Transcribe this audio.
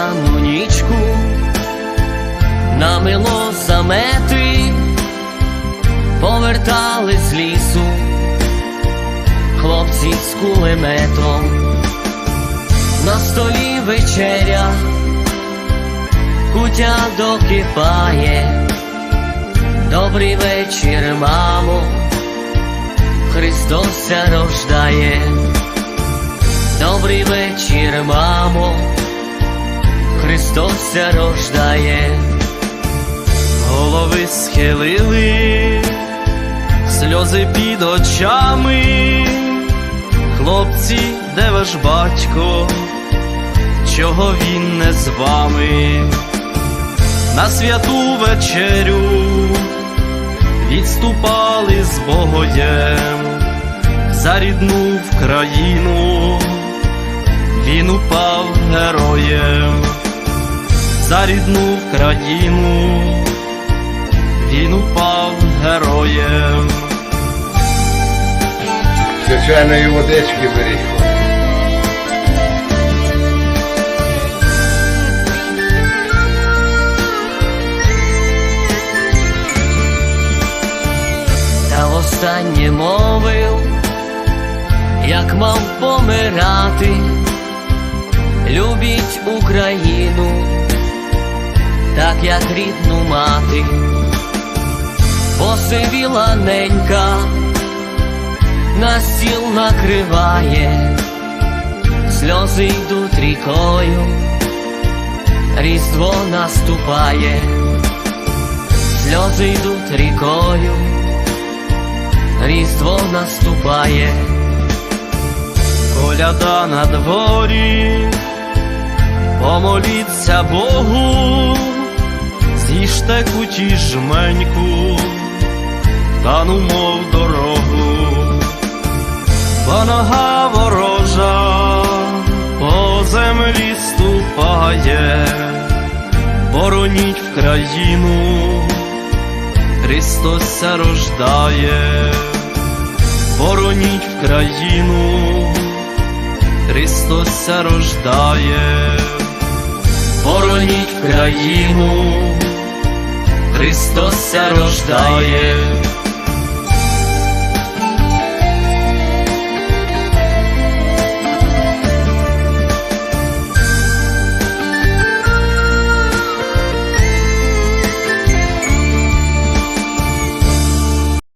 весняну нічку, намило замети, повертали з лісу, хлопці з кулеметом, на столі вечеря, кутя докипає, добрий вечір, мамо, Христос рождає. Добрий вечір, мамо. Христос ся рождає. Голови схилили, сльози під очами. Хлопці, де ваш батько? Чого він не з вами? На святу вечерю відступали з Богоєм за рідну в країну, він упав героєм за рідну країну, він упав героєм. Звичайної водички беріть. Та останнє мовив, як мав помирати, любіть Україну, так як рідну мати, посивіла ненька, на стіл накриває, сльози йдуть рікою, різдво наступає, сльози йдуть рікою. Різдво наступає, Коляда на дворі, помоліться Богу, з'їжте куті жменьку, та ну мов дорогу, бо нога ворожа по землі ступає, бороніть в країну, Христос рождає, бороніть в країну, Христос рождає, бороніть країну, Христос ся рождає.